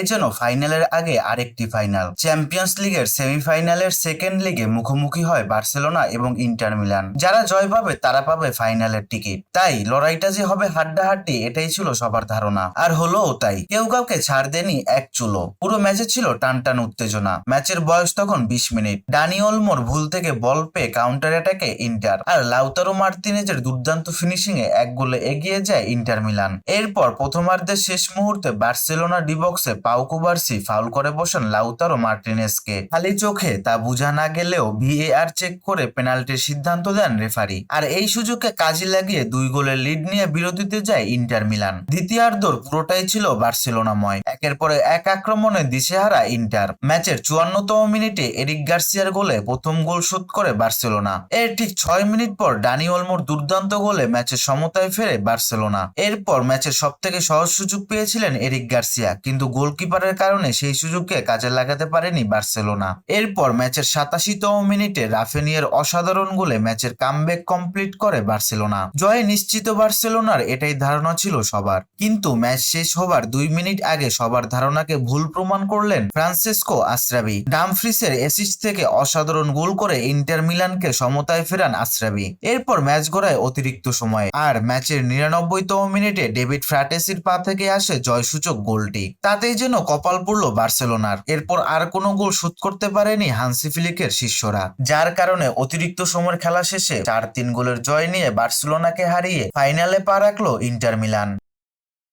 এজন্য ফাইনালের আগে আরেকটি ফাইনাল চ্যাম্পিয়ন্স লিগের সেমিফাইনালের সেকেন্ড লিগে মুখোমুখি হয় বার্সেলোনা এবং ইন্টার মিলান। যারা জয় পাবে, তারা পাবে ফাইনালের টিকিট তাই লড়াইটা যে হবে হাড্ডাহাড্ডি, এটাই ছিল সবার ধারণা। আর হলোও তাই। কেউ কাউকে ছাড় দেনি এক চুলো। পুরো ম্যাচে ছিল টান টান উত্তেজনা। ম্যাচের বয়স তখন বিশ মিনিট। ডানি অলমোর ভুল থেকে বল পেয়ে কাউন্টার অ্যাটাকে ইন্টার। আর লাউতারো মার্তিনেজের দুর্দান্ত ফিনিশিং এ এক গোলে এগিয়ে যায় ইন্টার মিলান। এরপর প্রথমার্ধের শেষ মুহূর্তে বার্সেলোনা ডিবক্সে পাউকুবার্সি ফাউল করে বসেন লাউতারো মার্টিনেসকে। খালি চোখে তা বোঝা না গেলেও ভিএআর চেক করে পেনাল্টির সিদ্ধান্ত দেন রেফারি। আর এই সুযোগকে কাজে লাগিয়ে দুই গোলের লিড নিয়ে বিরতিতে যায় ইন্টার মিলান। দ্বিতীয়ার্ধর পুরোটাই ছিল বার্সেলোনাময়। একের পরে এক আক্রমণে দিশেহারা ইন্টার। ম্যাচের চুয়ান্নতম মিনিটে এরিক গার্সিয়ার গোলে প্রথম গোল শোধ করে বার্সেলোনা। এর ঠিক ছয় মিনিট পর ডানি অলমোর দুর্দান্ত গোলে ম্যাচের সমতায় ফেরে বার্সেলোনা। এরপর ম্যাচের সব থেকে সহজ সুযোগ পেয়েছিলেন এরিক গার্সিয়া, কিন্তু গোলকিপারের কারণে সেই সুযোগকে কাজে লাগাতে পারেনি বার্সেলোনা। এরপর ম্যাচের সাতাশিতম মিনিটে রাফেনিয়ার অসাধারণ গোলে ম্যাচের কামব্যাক কমপ্লিট করে বার্সেলোনা। জয়ে নিশ্চিত বার্সেলোনার এটাই ধারণা ছিল সবার। কিন্তু ম্যাচ শেষ হবার দুই মিনিট আগে সবার ধারণাকে ভুল প্রমাণ করলেন ফ্রান্সিসকো আশ্রাবি। ডামফ্রিসের অ্যাসিস্ট থেকে অসাধারণ গোল করে ইন্টার মিলানকে সমতায় ফেরান আশ্রাবি। এরপর ম্যাচ গড়ায় অতিরিক্ত সময়। আর ম্যাচের নিরানব্বইতম মিনিটে ডেভিড ফ্র্যাটেসির পা থেকে আসে জয়সূচক গোলটি। তাতেই যেন কপাল পড়ল বার্সেলোনার। এরপর আর কোনো গোল শোধ করতে পারেনি হানসি ফিলিকের শিষ্যরা। যার কারণে অতিরিক্ত সময়ের খেলা শেষে চার তিন গোলের জয় নিয়ে বার্সেলোনাকে হারিয়ে ফাইনালে পা রাখল ইন্টার মিলান।